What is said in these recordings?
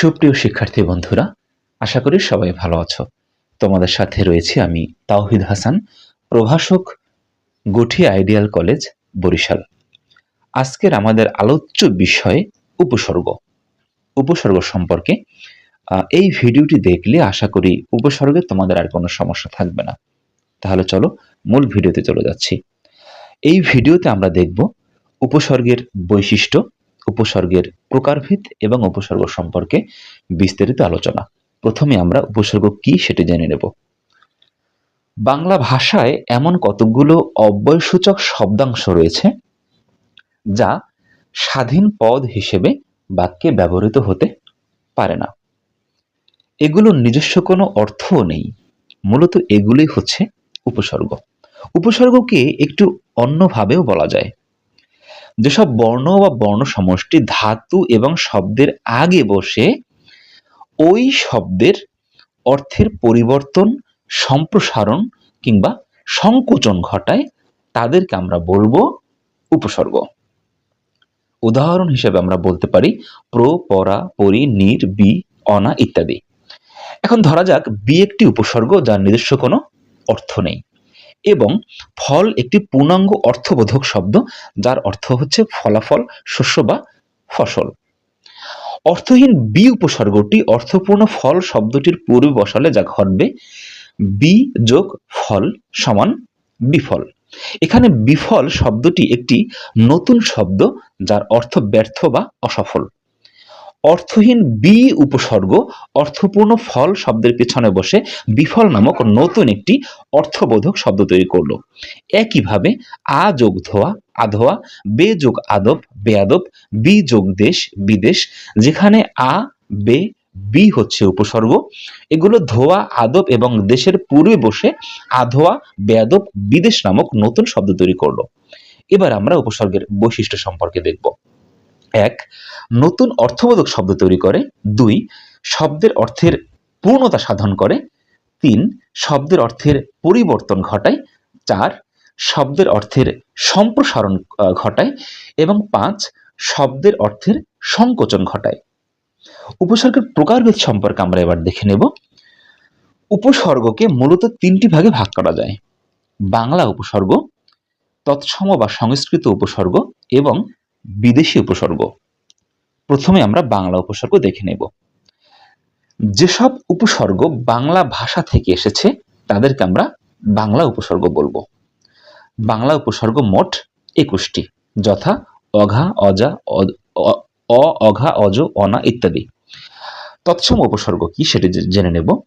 সুপ্রিয় শিক্ষার্থী বন্ধুরা, আশা করি সবাই ভালো আছো। তোমাদের সাথে রয়েছে আমি তাওহিদ হাসান, প্রভাষক গুঠি আইডিয়াল কলেজ, বরিশাল। আজকের আমাদের আলোচ্য বিষয় উপসর্গ। উপসর্গ সম্পর্কে এই ভিডিওটি দেখলে আশা করি উপসর্গে তোমাদের আর কোনো সমস্যা থাকবে না। তাহলে চলো মূল ভিডিওতে চলে যাচ্ছি। এই ভিডিওতে আমরা দেখব উপসর্গের বৈশিষ্ট্য, উপসর্গের প্রকারভেদ এবং উপসর্গ সম্পর্কে বিস্তারিত আলোচনা। প্রথমে আমরা উপসর্গ কি সেটি জেনে নেব। বাংলা ভাষায় এমন কতগুলো অব্যয়সূচক শব্দাংশ রয়েছে যা স্বাধীন পদ হিসেবে বাক্যে ব্যবহৃত হতে পারে না। এগুলোর নিজস্ব কোনো অর্থও নেই। মূলত এগুলোই হচ্ছে উপসর্গ। উপসর্গকে একটু অন্যভাবেও বলা যায়। যেসব বর্ণ বা বর্ণ সমষ্টি ধাতু এবং শব্দের আগে বসে, ওই শব্দের অর্থের পরিবর্তন, সম্প্রসারণ কিংবা সংকোচন ঘটায়, তাদেরকে আমরা বলব উপসর্গ। উদাহরণ হিসেবে আমরা বলতে পারি প্র, পরা, পরি, নির, বি, অনা ইত্যাদি। এখন ধরা যাক বি একটি উপসর্গ যার নিজস্ব কোনো অর্থ নেই। এবং ফল একটি পূর্ণাঙ্গ অর্থবোধক শব্দ, যার অর্থ হচ্ছে ফলাফল, শস্য বা ফসল। অর্থহীন বি উপসর্গটি অর্থপূর্ণ ফল শব্দটির পূর্বে বসালে যা ঘটবে, বি যোগ ফল সমান বিফল। এখানে বিফল শব্দটি একটি নতুন শব্দ, যার অর্থ ব্যর্থ বা অসফল। অর্থহীন বি উপসর্গ, অর্থপূর্ণ ফল শব্দের পেছনে বসে বিফল নামক নতুন একটি অর্থবোধক শব্দ তৈরি করল। একইভাবে আ যোগ ধোয়া আধোয়া বে যোগ আদব বেয়াদব বি যোগ দেশ, বিদেশ, যেখানে আ, বে, বি হচ্ছে উপসর্গ। এগুলো ধোয়া, আদব এবং দেশের পূর্বে বসে আধোয়া বেয়াদব বিদেশ নামক নতুন শব্দ তৈরি করল। এবার আমরা উপসর্গের বৈশিষ্ট্য সম্পর্কে দেখব। এক, নতুন অর্থবোধক শব্দ তৈরি করে। দুই, শব্দের অর্থের পূর্ণতা সাধন করে। তিন, শব্দের অর্থের পরিবর্তন ঘটায়। চার, শব্দের অর্থের সম্প্রসারণ ঘটায়। এবং পাঁচ, শব্দের অর্থের সংকোচন ঘটায়। উপসর্গের প্রকারভেদ সম্পর্কে আমরা এবার দেখে নেব। উপসর্গকে মূলত তিনটি ভাগে ভাগ করা যায়। বাংলা উপসর্গ, তৎসম বা সংস্কৃত উপসর্গ এবং বিদেশি উপসর্গ। প্রথমে আমরা বাংলা উপসর্গ দেখে নেব। যেসব উপসর্গ বাংলা ভাষা থেকে এসেছে, তাদেরকে আমরা বাংলা উপসর্গ বলব। বাংলা উপসর্গ মোট একুশটি, যথা অঘা, অজা অ- অঘা, অজ, অনা ইত্যাদি। তৎসম উপসর্গ কি সেটি জেনে নেব।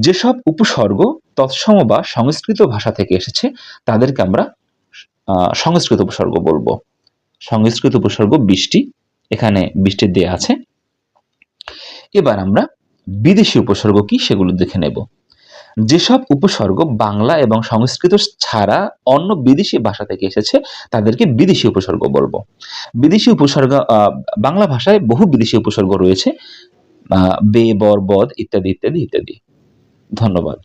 যেসব উপসর্গ তৎসম বা সংস্কৃত ভাষা থেকে এসেছে, তাদেরকে আমরা সংস্কৃত উপসর্গ বলব। সংস্কৃত উপসর্গ বৃষ্টি, এখানে বৃষ্টি দেয়া আছে। এবার আমরা বিদেশি উপসর্গ কি সেগুলো দেখে নেব। যেসব উপসর্গ বাংলা এবং সংস্কৃত ছাড়া অন্য বিদেশি ভাষা থেকে এসেছে, তাদেরকে বিদেশি উপসর্গ বলব। বিদেশি উপসর্গ বাংলা ভাষায় বহু বিদেশি উপসর্গ রয়েছে বে, বর বদ ইত্যাদি ইত্যাদি ইত্যাদি। ধন্যবাদ।